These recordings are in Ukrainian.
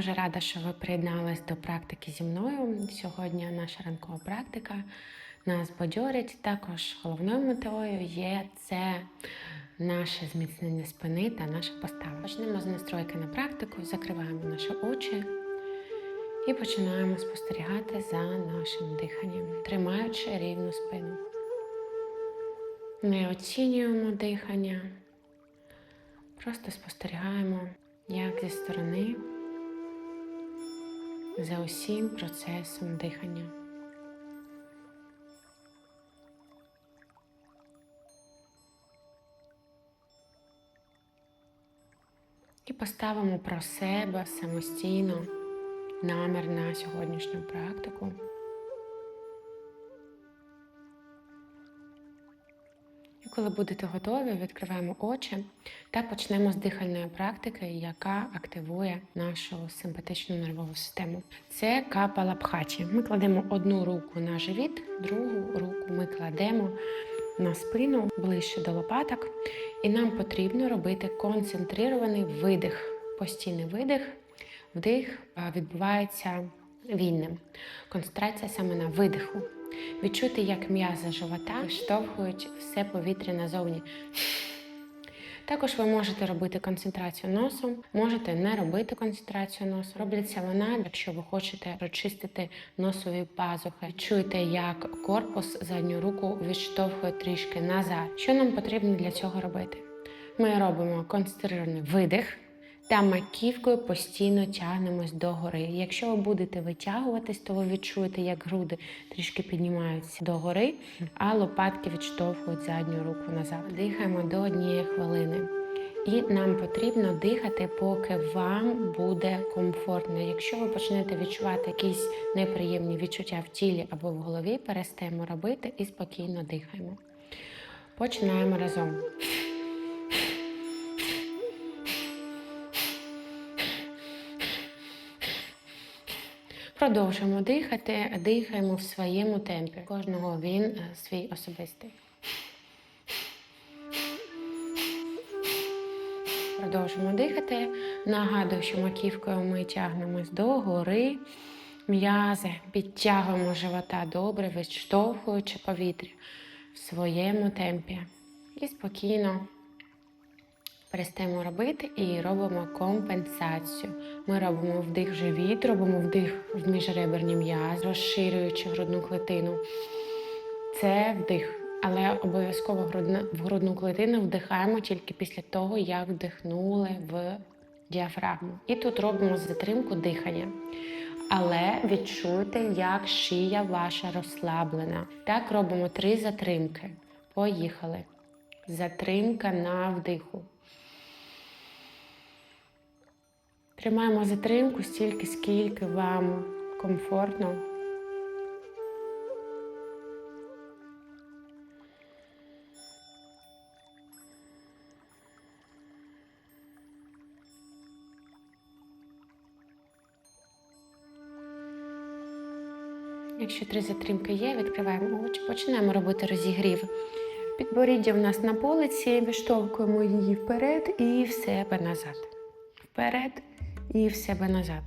Дуже рада, що ви приєднались до практики зі мною. Сьогодні наша ранкова практика нас бадьорить. Також головною метою є це наше зміцнення спини та наша постава. Почнемо з настройки на практику, закриваємо наші очі і починаємо спостерігати за нашим диханням, тримаючи рівну спину. Не оцінюємо дихання, просто спостерігаємо, як зі сторони за усім процесом дихання. І поставимо про себе самостійно намір на сьогоднішню практику. Коли будете готові, відкриваємо очі та почнемо з дихальної практики, яка активує нашу симпатичну нервову систему. Це капалабхаті. Ми кладемо одну руку на живіт, другу руку ми кладемо на спину ближче до лопаток, і нам потрібно робити концентрований видих, постійний видих. Вдих відбувається вільним. Концентрація саме на видиху. Відчути, як м'язи живота виштовхують все повітря назовні. Також ви можете робити концентрацію носом, можете не робити концентрацію носом. Робляться вона, якщо ви хочете прочистити носові пазухи. Чуєте, як корпус задню руку відштовхує трішки назад. Що нам потрібно для цього робити? Ми робимо концентрований видих та маківкою постійно тягнемось догори. Якщо ви будете витягуватись, то ви відчуєте, як груди трішки піднімаються догори, а лопатки відштовхують задню руку назад. Дихаємо до однієї хвилини. І нам потрібно дихати, поки вам буде комфортно. Якщо ви почнете відчувати якісь неприємні відчуття в тілі або в голові, перестаємо робити і спокійно дихаємо. Починаємо разом. Продовжуємо дихати, дихаємо в своєму темпі. Кожного він е, свій особистий. Продовжуємо дихати. Нагадую, що маківкою ми тягнемось до гори. М'язи підтягуємо живота добре, відштовхуючи повітря в своєму темпі. І спокійно перестаємо робити і робимо компенсацію. Ми робимо вдих живіт, робимо вдих в міжреберні м'язи, розширюючи грудну клетину. Це вдих. Але обов'язково в грудну клетину вдихаємо тільки після того, як вдихнули в діафрагму. І тут робимо затримку дихання. Але відчуйте, як шия ваша розслаблена. Так робимо три затримки. Поїхали. Затримка на вдиху. Тримаємо затримку стільки, скільки вам комфортно. Якщо три затримки є, відкриваємо очі, починаємо робити розігрів. Підборіддя в нас на полиці, відштовхуємо її вперед і в себе назад. Вперед і в себе назад.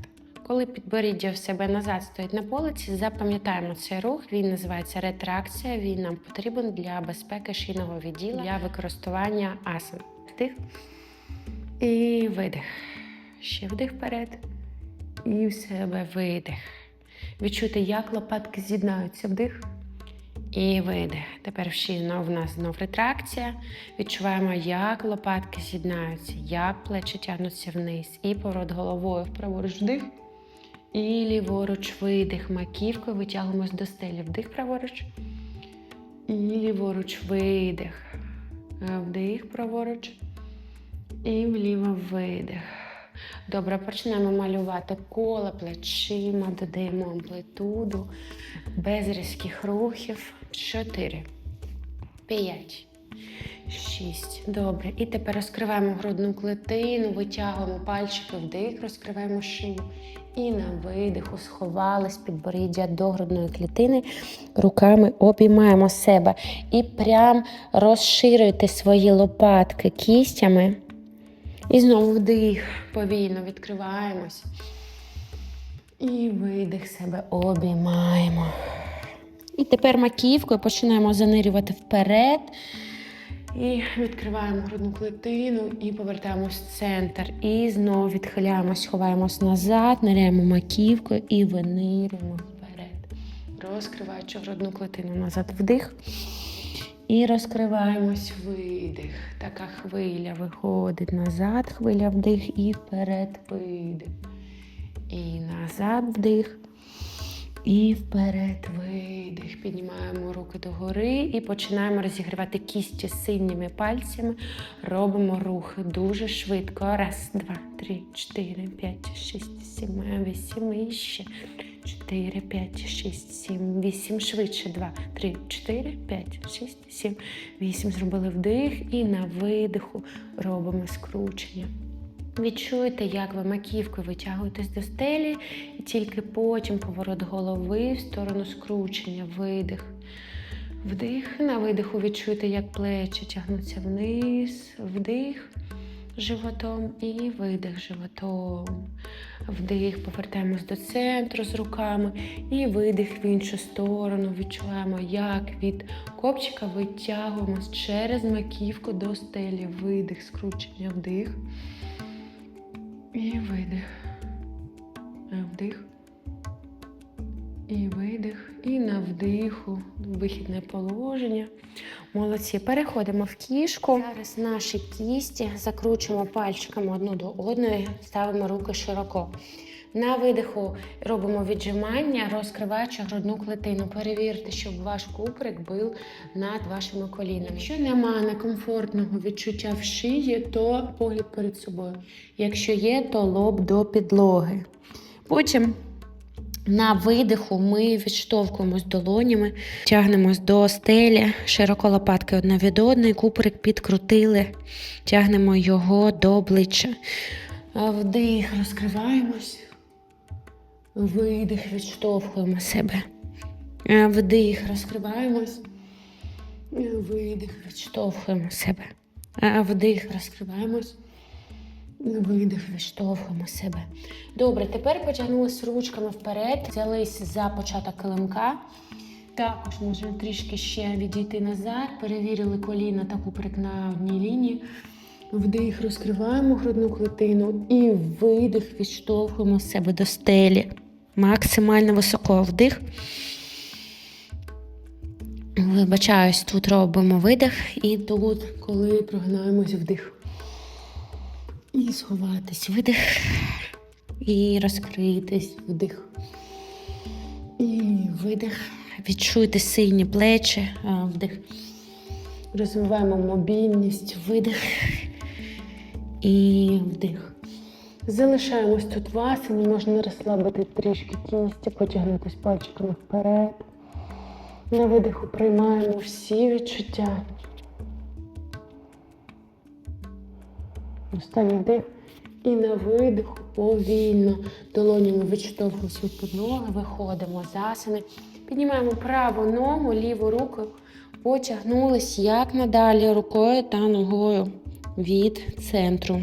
Коли підборіддя в себе назад стоїть на полиці, запам'ятаємо цей рух. Він називається ретракція. Він нам потрібен для безпеки шийного відділу для використання асан. Вдих і видих. Ще вдих вперед. І в себе видих. Відчути, як лопатки з'єднаються. Вдих і видих. Тепер в шию в нас знов ретракція. Відчуваємо, як лопатки з'єднаються, як плечі тягнуться вниз. І поворот головою вправоруч вдих. І ліворуч видих. Маківкою витягуємось до стелі. Вдих праворуч. І ліворуч видих. Вдих праворуч. І вліво видих. Добре, почнемо малювати коло плечима, додаємо амплитуду, без різких рухів. Чотири, п'ять, шість. Добре. І тепер розкриваємо грудну клетину, витягуємо пальчики вдих, розкриваємо шию. І на видиху сховались підборіддя до грудної клітини. Руками обіймаємо себе. І прям розширюйте свої лопатки кістями. І знову вдих, повільно відкриваємось. І видих себе обіймаємо. І тепер маківкою починаємо занирювати вперед. І відкриваємо грудну клітину і повертаємось в центр. І знову відхиляємось, ховаємось назад, ниряємо маківкою і винирюємо вперед. Розкриваючи грудну клітину назад вдих. І розкриваємось видих. Така хвиля виходить назад, хвиля вдих і вперед видих. І назад вдих. І вперед видих. Піднімаємо руки догори і починаємо розігрівати кісті сильними пальцями. Робимо рухи дуже швидко. Раз, два, три, чотири, п'ять, шість, сім, вісім. І ще. Чотири, п'ять, шість, сім, вісім. Швидше. Два, три, чотири, п'ять, шість, сім, вісім. Зробили вдих і на видиху робимо скручення. Відчуйте, як ви маківкою витягуєтесь до стелі, і тільки потім поворот голови в сторону скручення, видих. Вдих. На видиху відчуйте, як плечі тягнуться вниз, вдих животом і видих животом. Вдих, повертаємось до центру з руками і видих в іншу сторону. Відчуваємо, як від копчика витягуємось через маківку до стелі. Видих, скручення, вдих. І видих. Вдих. І видих. І на вдиху. Вихідне положення. Молодці. Переходимо в кішку. Зараз наші кісті закручуємо пальчиками одну до одної, ставимо руки широко. На видиху робимо віджимання, розкриваючи грудну клетину. Перевірте, щоб ваш куприк був над вашими колінами. Якщо немає некомфортного відчуття в шиї, то погляд перед собою. Якщо є, то лоб до підлоги. Потім на видиху ми відштовхуємось долонями, тягнемось до стелі, широко лопатки одна від одної, куприк підкрутили, тягнемо його до обличчя. Вдих, розкриваємось. Видих, відштовхуємо себе. Вдих, розкриваємось. Видих, відштовхуємо себе. Вдих, розкриваємось. Видих, відштовхуємо себе. Добре, тепер потягнулися ручками вперед, взялись за початок килимка. Також можемо трішки ще відійти назад, перевірили коліна та куприк на одній лінії. Вдих, розкриваємо грудну клетину і видих, відштовхуємо себе до стелі. Максимально високо вдих. Вибачаюсь, тут робимо видих, і тут, коли прогинаємось вдих. І сховатись, видих. І розкритись, вдих. І видих. Відчуйте сильні плечі, вдих. Розвиваємо мобільність, видих і вдих. Залишаємось тут в асані, можна розслабити трішки кісті, потягнутися пальчиками вперед. На видиху приймаємо всі відчуття. Останній вдих. І на видиху повільно долонями відштовхуємося від підлоги, виходимо з асани. Піднімаємо праву ногу, ліву руку, потягнулись як надалі рукою та ногою від центру.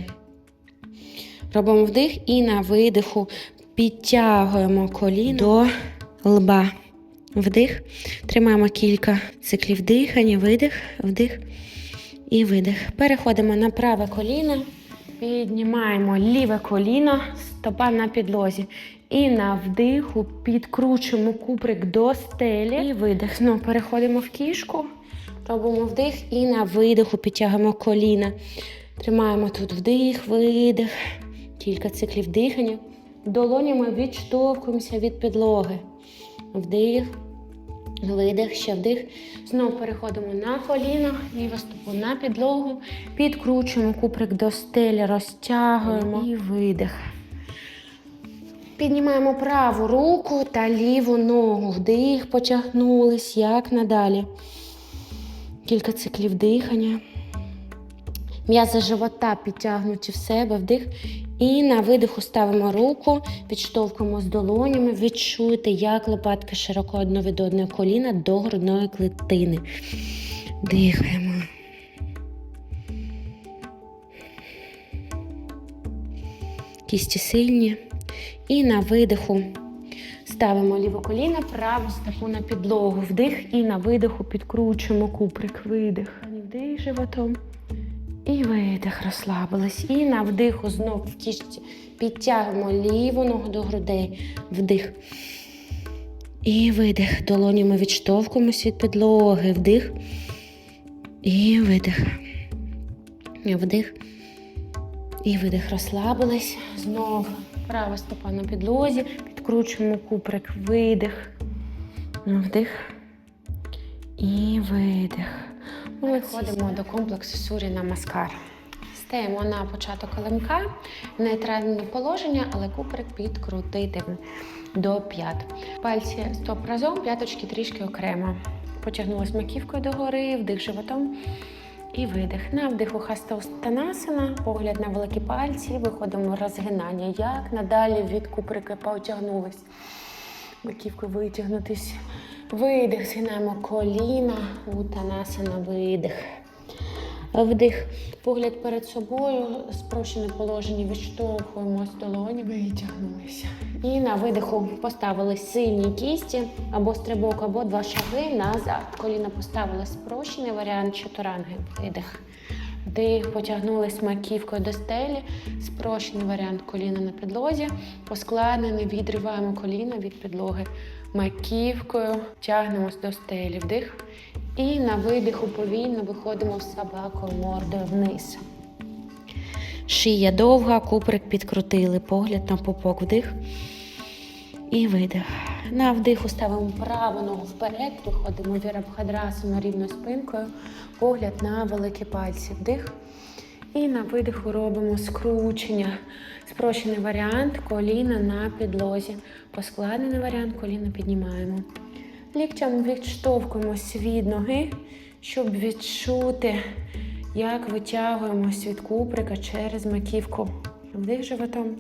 Робимо вдих і на видиху підтягуємо коліно до лба. Вдих. Тримаємо кілька циклів дихання, видих, вдих і видих. Переходимо на праве коліно. Піднімаємо ліве коліно, стопа на підлозі. І на вдиху підкручуємо куприк до стелі. І видих. Знову переходимо в кішку. Робимо вдих і на видиху підтягуємо коліна. Тримаємо тут вдих, видих. Кілька циклів дихання. Долонями відштовхуємося від підлоги. Вдих, видих, ще вдих. Знову переходимо на коліно, ліву стопу на підлогу. Підкручуємо куприк до стелі, розтягуємо і видих. Піднімаємо праву руку та ліву ногу. Вдих, потягнулись, як надалі. Кілька циклів дихання. М'язи живота підтягнуті в себе, вдих. І на видиху ставимо руку, підштовхуємо з долонями. Відчуйте, як лопатки широко одно від одної коліна до грудної клітини. Дихаємо. Кісті сильні. І на видиху ставимо ліве коліно, праву стопу на підлогу. Вдих і на видиху підкручуємо куприк. Видих. Вдих животом. І видих, розслабились. І на вдиху знов в кішці підтягуємо ліву ногу до грудей. Вдих. І видих. Долонями відштовхуємось від підлоги. Вдих. І видих. Вдих. І видих. Розслабились. Знов права стопа на підлозі. Підкручуємо куприк. Видих. Вдих. І видих. Переходимо до комплексу Суріна Маскар. Стаємо на початок килимка, нейтральне положення, але куприк підкрутити до п'ят. Пальці стоп разом, п'яточки трішки окремо. Потягнулись маківкою догори, вдих животом і видих. На вдиху хастаустанасана, погляд на великі пальці, виходимо в розгинання. Як надалі від куприка потягнулись. Маківкою витягнутись. Видих, згинаємо коліна, утанасана, видих. Вдих, погляд перед собою, спрощене положення, відштовхуємось долоні, витягнулися. І на видиху поставили сильні кісті, або стрибок, або два шаги назад. Коліна поставили спрощений варіант чотиранги. Видих. Вдих, потягнулись маківкою до стелі, спрощений варіант коліна на підлозі, поскладнений, відриваємо коліна від підлоги. Маківкою тягнемось до стелі. Вдих. І на видиху повільно виходимо в собаку мордою вниз. Шия довга, куприк підкрутили, погляд на пупок. Вдих. І видих. На вдиху ставимо праву ногу вперед, виходимо вірабхадрасану рівною спинкою, погляд на великі пальці. Вдих. І на видиху робимо скручення. Спрощений варіант коліна на підлозі. Поскладений варіант коліна піднімаємо. Ліктям відштовхуємось від ноги, щоб відчути, як витягуємось від куприка через маківку. Вдих животом.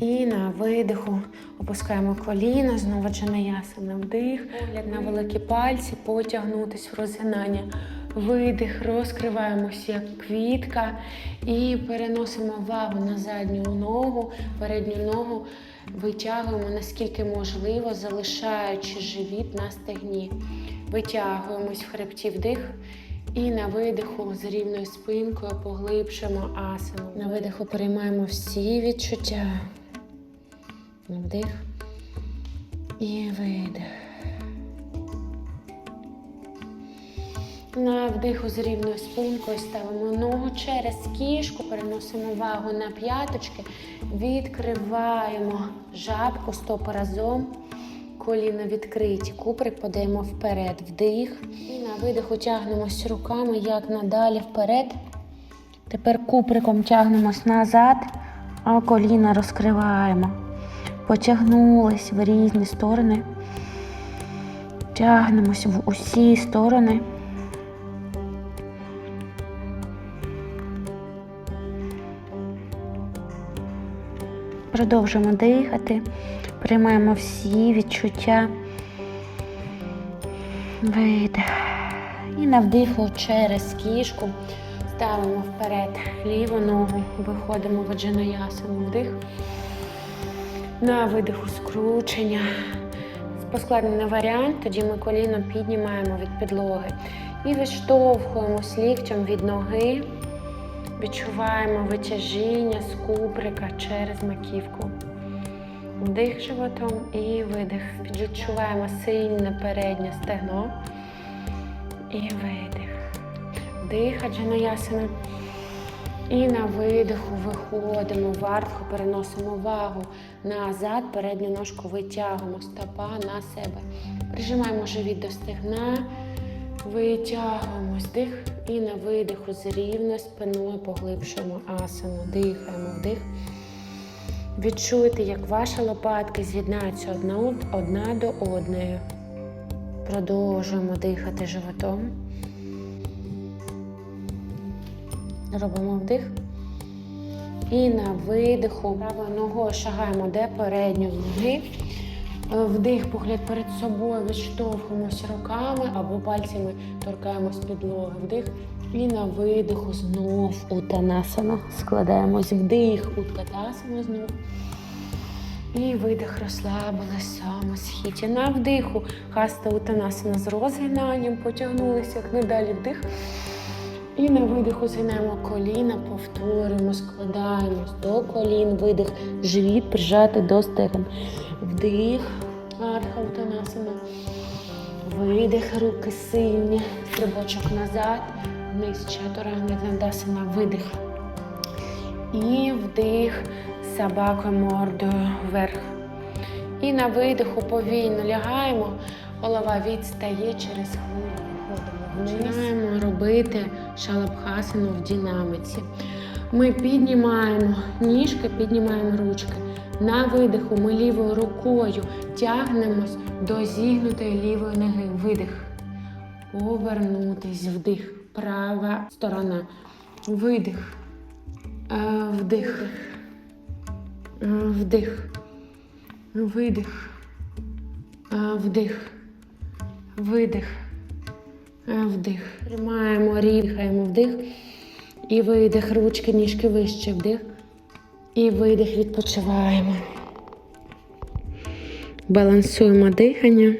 І на видиху опускаємо коліна, знову джанаясана вдих, погляд на великі пальці, потягнутись в розгинання. Видих, розкриваємося як квітка і переносимо увагу на задню ногу, передню ногу витягуємо наскільки можливо, залишаючи живіт на стегні. Витягуємось в хребті вдих. І на видиху з рівною спинкою поглибшимо асану. На видиху приймаємо всі відчуття. Вдих і видих. На вдиху з рівною спинкою ставимо ногу через кішку, переносимо вагу на п'яточки, відкриваємо жабку, стопи разом, коліна відкриті, куприк подаємо вперед, вдих. І на видиху тягнемось руками, як надалі вперед. Тепер куприком тягнемось назад, а коліна розкриваємо. Потягнулись в різні сторони. Тягнемось в усі сторони. Продовжуємо дихати, приймаємо всі відчуття. Видих. І на вдиху через кішку ставимо вперед ліву ногу, виходимо в аджанаясану. Вдих. На видиху скручення. Поскладений варіант, тоді ми коліно піднімаємо від підлоги і відштовхуємось ліктем від ноги. Відчуваємо витяжіння з куприка через маківку. Вдих животом і видих. Відчуваємо сильне переднє стегно. І видих. Вдих, аджанаясана. І на видиху виходимо в переносимо вагу назад, передню ножку витягуємо стопа на себе. Прижимаємо живіт до стегна, витягуємо дих і на видиху з рівною спиною поглибшуємо асану. Дихаємо вдих. Відчуйте, як ваші лопатки з'єднаються одна, одна до одної. Продовжуємо дихати животом. Робимо вдих. І на видиху правою ногою шагаємо де передньої ноги. Вдих, погляд перед собою, відштовхуємося руками або пальцями торкаємось підлоги. Вдих. І на видиху знов утанасана. Складаємось вдих, уткатасана знов. І видих розслабилися самосхідя. На вдиху хаста утанасана з розгинанням, потягнулися як надалі вдих. І на видиху згинаємо коліна, повторюємо, складаємось до колін, видих, живіт прижати до стегон. Вдих, ардха утанасана. Видих, руки сильні, стрибочок назад, вниз чатурангадасана, видих. І вдих, собакою мордою вверх. І на видиху повільно лягаємо, голова відстає через хвилю. Починаємо робити шалабхасану в динаміці. Ми піднімаємо ніжки, піднімаємо ручки. На видиху ми лівою рукою тягнемось до зігнутої лівої ноги. Видих. Повернутись, вдих. Права сторона. Видих. Е, Вдих. Е, Вдих. Видих. Е, Вдих. Видих. Е, Вдих. Тримаємо, ріхаємо вдих. І видих. Ручки, ніжки вище. Вдих. І видих. Відпочиваємо. Балансуємо дихання.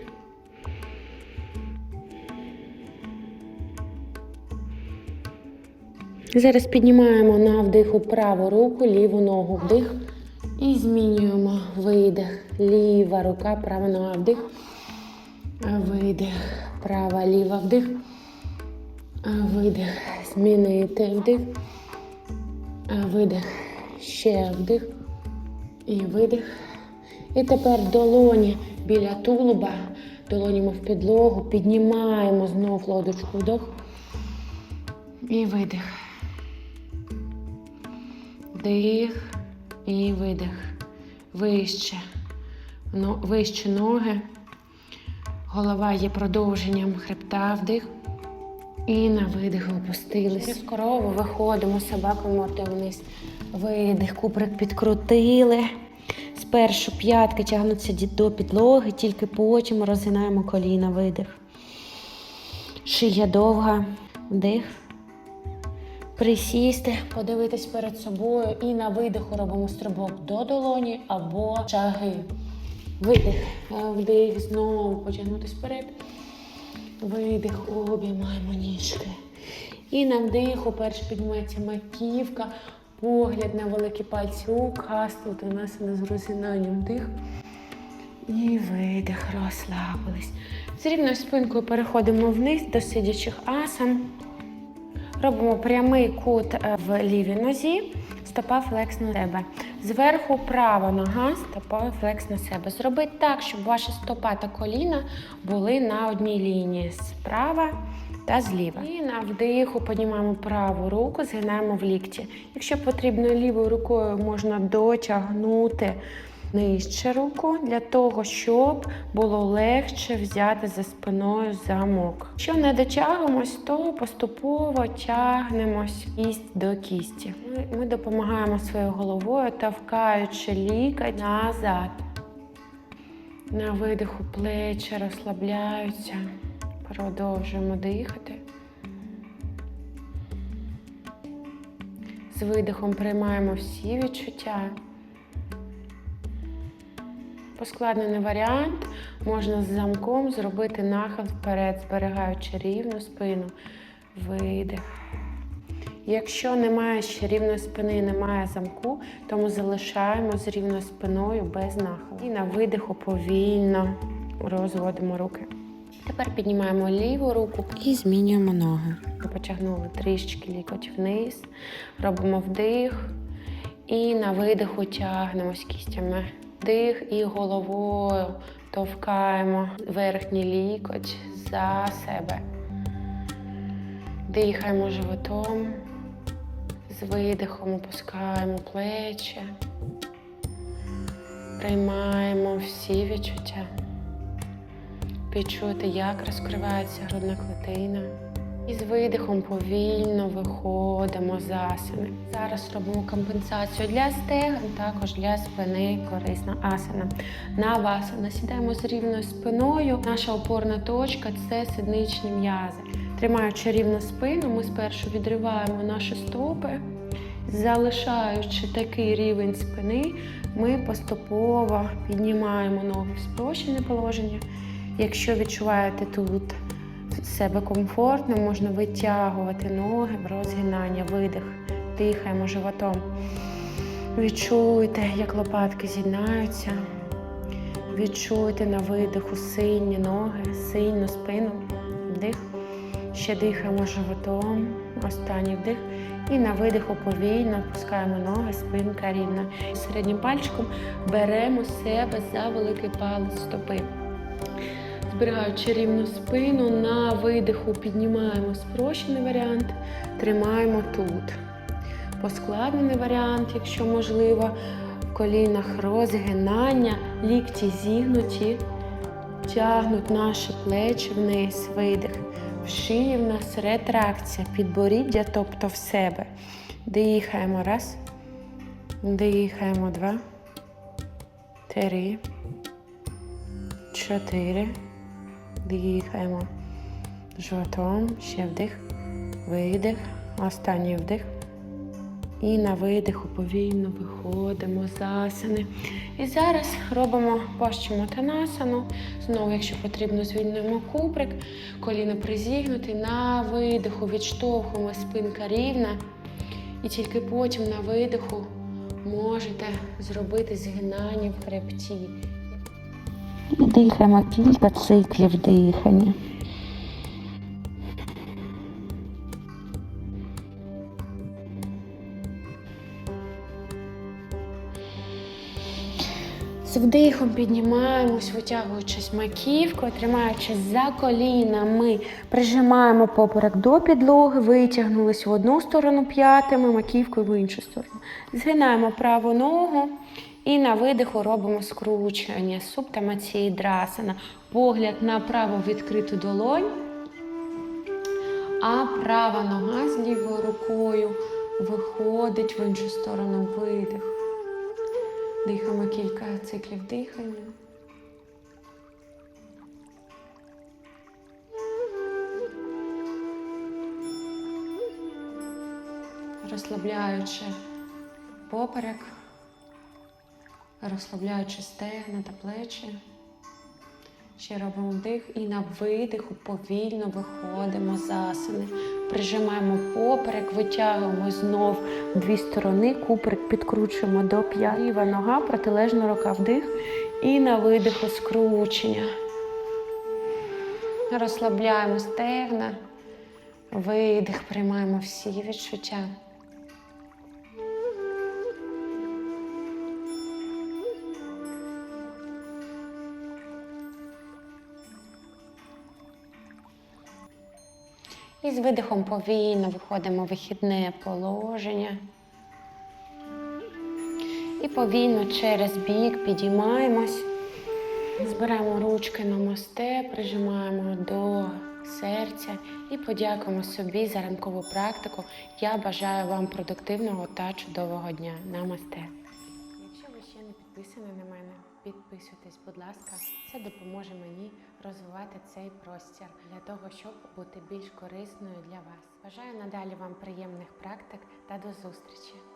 Зараз піднімаємо на вдиху праву руку, ліву ногу вдих. І змінюємо видих. Ліва рука, права нога вдих. Видих. Права, ліва вдих. Видих. Змінити вдих. Видих. Ще вдих. І видих. І тепер долоні біля тулуба. Долонімо в підлогу. Піднімаємо знов лодочку вдох. І видих. Вдих і видих. Вище. Но, вище ноги. Голова є продовженням хребта. Вдих. І на видих опустились. В корову виходимо, собаку мордою вниз. Видих, куприк підкрутили. Спершу п'ятки тягнуться до підлоги, тільки потім розгинаємо коліна. Видих. Шия довга. Вдих. Присісти, подивитись перед собою і на видиху робимо стрибок до долоні або шаги. Видих, Е, вдих, знову потягнутися вперед. Видих, обіймаємо ніжки. І на вдиху перш піднімається маківка, погляд на великі пальці у касту, до нас з розгинанням дих. І видих, розслабились. З рівною спинкою переходимо вниз до сидячих асан. Робимо прямий кут е, в лівій нозі, стопа флекс на себе. Зверху права нога, стопа флекс на себе. Зробіть так, щоб ваша стопа та коліна були на одній лінії справа та зліва. І на вдиху піднімаємо праву руку, згинаємо в лікті. Якщо потрібно лівою рукою, можна дотягнути нижче руку для того, щоб було легше взяти за спиною замок. Якщо не дотягуємось, то поступово тягнемось кість до кісті. Ми, ми допомагаємо своєю головою, тавкаючи лікоть назад. На видиху плечі розслабляються. Продовжуємо дихати. З видихом приймаємо всі відчуття. Поскладнений варіант можна з замком зробити нахил вперед, зберігаючи рівну спину. Видих. Якщо немає ще рівної спини і немає замку, то ми залишаємо з рівною спиною без нахилу. І на видиху повільно розводимо руки. Тепер піднімаємо ліву руку і змінюємо ноги. Потягнули трішечки лікоть вниз, робимо вдих і на видиху тягнемось кістями. Вдих і головою товкаємо верхній лікоть за себе. Дихаємо животом, з видихом опускаємо плечі, приймаємо всі відчуття. Відчути, як розкривається грудна клетина. І з видихом повільно виходимо з асани. Зараз робимо компенсацію для стегон, також для спини корисна асана. На васана сідаємо з рівною спиною. Наша опорна точка це сідничні м'язи. Тримаючи рівну спину, ми спершу відриваємо наші стопи. Залишаючи такий рівень спини, ми поступово піднімаємо ноги в спрощене положення. Якщо відчуваєте тут себе комфортно, можна витягувати ноги розгинання, видих, дихаємо животом. Відчуйте, як лопатки з'єднаються. Відчуйте на видиху сильні ноги, сильну спину. Вдих. Ще дихаємо животом. Останній вдих. І на видиху повільно опускаємо ноги, спинка рівна. Середнім пальчиком беремо себе за великий палець стопи. Зберігаючи рівну спину, на видиху піднімаємо спрощений варіант, тримаємо тут. Поскладений варіант, якщо можливо, в колінах розгинання, лікті зігнуті, тягнуть наші плечі вниз, видих. В шиї в нас ретракція, підборіддя, тобто в себе. Дихаємо раз. Дихаємо два. Три. Чотири. Дихаємо. Животом. Ще вдих. Видих. Останній вдих. І на видиху повільно виходимо з асани. І зараз робимо пащимотанасану. Знову, якщо потрібно, звільнюємо куприк, коліно призігнуті. На видиху відштовхуємо спинка рівна. І тільки потім на видиху можете зробити згинання в хребті. І дихаємо кілька циклів дихання. З вдихом піднімаємось, витягуючись маківкою, тримаючись за коліна, ми прижимаємо поперек до підлоги, витягнулись в одну сторону п'ятами, маківкою в іншу сторону. Згинаємо праву ногу і на видиху робимо скручування субтамації драсана. Погляд на праву відкриту долонь, а права нога з лівою рукою виходить в іншу сторону видих. Дихаємо кілька циклів дихання. Розслабляючи поперек, розслабляючи стегна та плечі. Ще робимо вдих і на видиху повільно виходимо з асани. Прижимаємо поперек, витягуємо знов дві сторони, куприк підкручуємо до п'ят. Ліва нога, протилежна рука вдих. І на видиху скручення. Розслабляємо стегна, видих, приймаємо всі відчуття. І з видихом повільно виходимо в вихідне положення. І повільно через бік підіймаємось. Збираємо ручки на мосте, прижимаємо до серця і подякуємо собі за ранкову практику. Я бажаю вам продуктивного та чудового дня. Намасте. Підписуйтесь, будь ласка. Це допоможе мені розвивати цей простір для того, щоб бути більш корисною для вас. Бажаю надалі вам приємних практик та до зустрічі!